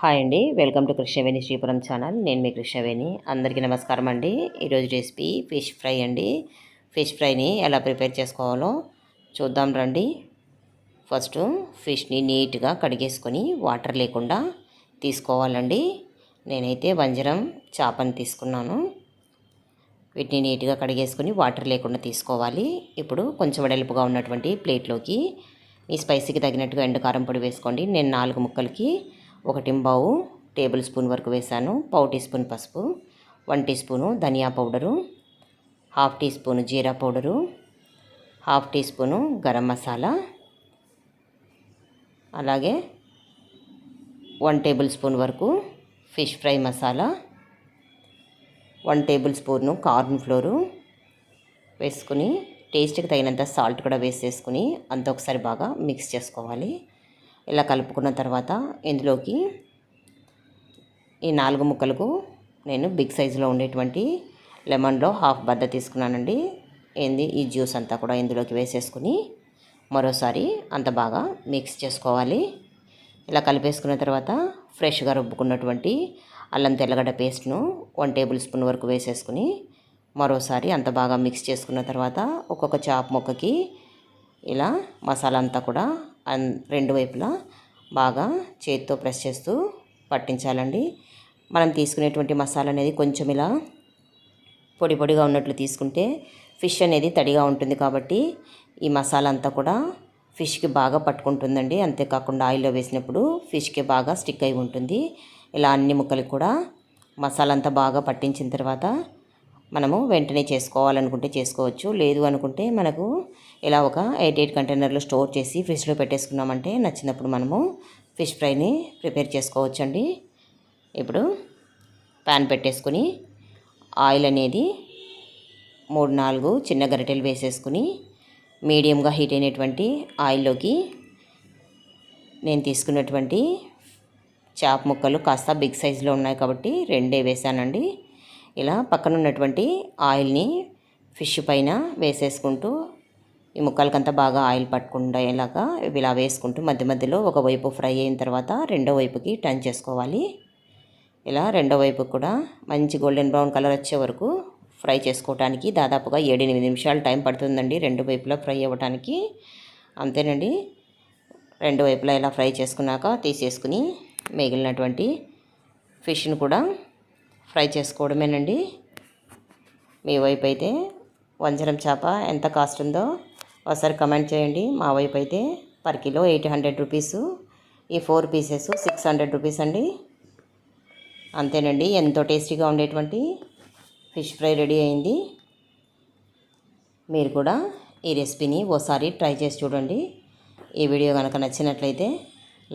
Hi అండి. Welcome to Krishnaveni Sripuram channel. నేను మీ కృష్ణవేణి. అందరికీ నమస్కారం అండి. ఈరోజు రెసిపీ ఫిష్ ఫ్రై అండి. ఫిష్ ఫ్రైని ఎలా ప్రిపేర్ చేసుకోవాలో చూద్దాం రండి. ఫస్ట్ ఫిష్ని నీట్గా కడిగేసుకొని వాటర్ లేకుండా తీసుకోవాలండి. నేనైతే వంజరం చేపని తీసుకున్నాను. వీటిని నీట్గా కడిగేసుకొని వాటర్ లేకుండా తీసుకోవాలి. ఇప్పుడు కొంచెం వెడల్పుగా ఉన్నటువంటి ప్లేట్లోకి మీ స్పైసీకి తగినట్టుగా ఎండుకారం పొడి వేసుకోండి. నేను నాలుగు ముక్కలకి ఒక టింబావు టేబుల్ స్పూన్ వరకు వేసాను పావు టీ స్పూన్ పసుపు వన్ టీ స్పూను ధనియా పౌడరు హాఫ్ టీ స్పూను జీరా powder half teaspoon garam masala అలాగే వన్ టేబుల్ స్పూన్ వరకు fish fry masala one tablespoon corn flour వేసుకుని టేస్ట్కి తగినంత సాల్ట్ కూడా వేసేసుకుని అంత ఒకసారి బాగా మిక్స్ చేసుకోవాలి. ఇలా కలుపుకున్న తర్వాత ఇందులోకి ఈ నాలుగు ముక్కలకు నేను బిగ్ సైజులో ఉండేటువంటి లెమన్లో హాఫ్ బద్ద తీసుకున్నానండి. ఏంది? ఈ జ్యూస్ అంతా కూడా ఇందులోకి వేసేసుకుని మరోసారి అంత బాగా మిక్స్ చేసుకోవాలి. ఇలా కలిపేసుకున్న తర్వాత ఫ్రెష్గా రుబ్బుకున్నటువంటి అల్లం తెల్లగడ్డ పేస్ట్ను వన్ టేబుల్ స్పూన్ వరకు వేసేసుకుని మరోసారి అంత బాగా మిక్స్ చేసుకున్న తర్వాత ఒక్కొక్క చాప్ మొక్కకి ఇలా మసాలా అంతా కూడా రెండు వైపులా బాగా చేతితో ప్రెస్ చేస్తూ పట్టించాలండి. మనం తీసుకునేటువంటి మసాలా అనేది కొంచెం ఇలా పొడి పొడిగా ఉన్నట్లు తీసుకుంటే ఫిష్ అనేది తడిగా ఉంటుంది కాబట్టి ఈ మసాలా అంతా కూడా ఫిష్కి బాగా పట్టుకుంటుందండి. అంతేకాకుండా ఆయిల్లో వేసినప్పుడు ఫిష్కి బాగా స్టిక్ అయి ఉంటుంది. ఇలా అన్ని ముక్కలు కూడా మసాలా అంతా బాగా పట్టించిన తర్వాత మనము వెంటనే చేసుకోవాలనుకుంటే చేసుకోవచ్చు. లేదు అనుకుంటే మనకు ఇలా ఒక ఎయిట్ ఎయిట్ కంటైనర్లో స్టోర్ చేసి ఫ్రిడ్జ్లో పెట్టేసుకున్నామంటే నచ్చినప్పుడు మనము ఫిష్ ఫ్రైని ప్రిపేర్ చేసుకోవచ్చండి. ఇప్పుడు ప్యాన్ పెట్టేసుకుని ఆయిల్ అనేది మూడు నాలుగు చిన్న గరిటెలు వేసేసుకుని మీడియంగా హీట్ అయినటువంటి ఆయిల్లోకి నేను తీసుకున్నటువంటి చేప ముక్కలు కాస్త బిగ్ సైజులో ఉన్నాయి కాబట్టి రెండే వేసానండి. ఇలా పక్కన ఉన్నటువంటి ఆయిల్ని ఫిష్ పైన వేసేసుకుంటూ ఈ ముక్కలకంతా బాగా ఆయిల్ పట్టకుండా ఇలాగా ఇలా వేసుకుంటూ మధ్య మధ్యలో ఒకవైపు ఫ్రై అయిన తర్వాత రెండో వైపుకి టర్న్ చేసుకోవాలి. ఇలా రెండో వైపు కూడా మంచి గోల్డెన్ బ్రౌన్ కలర్ వచ్చే వరకు ఫ్రై చేసుకోవడానికి దాదాపుగా ఏడెనిమిది నిమిషాలు టైం పడుతుందండి రెండు వైపులా ఫ్రై అవ్వడానికి అంతేనండి. రెండు వైపులా ఇలా ఫ్రై చేసుకున్నాక తీసేసుకుని మిగిలినటువంటి ఫిష్ను కూడా ఫ్రై చేసుకోవడమేనండి. మీ వైపు అయితే వంజరం చేప ఎంత కాస్ట్ ఉందో ఒకసారి కమెంట్ చేయండి. మా వైపు అయితే per kilo eight hundred rupees ఈ four pieces six hundred rupees అండి. అంతేనండి ఎంతో టేస్టీగా ఉండేటువంటి ఫిష్ ఫ్రై రెడీ అయింది. మీరు కూడా ఈ రెసిపీని ఓసారి ట్రై చేసి చూడండి. ఈ వీడియో కనుక నచ్చినట్లయితే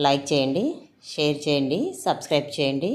లైక్ చేయండి షేర్ చేయండి సబ్స్క్రైబ్ చేయండి.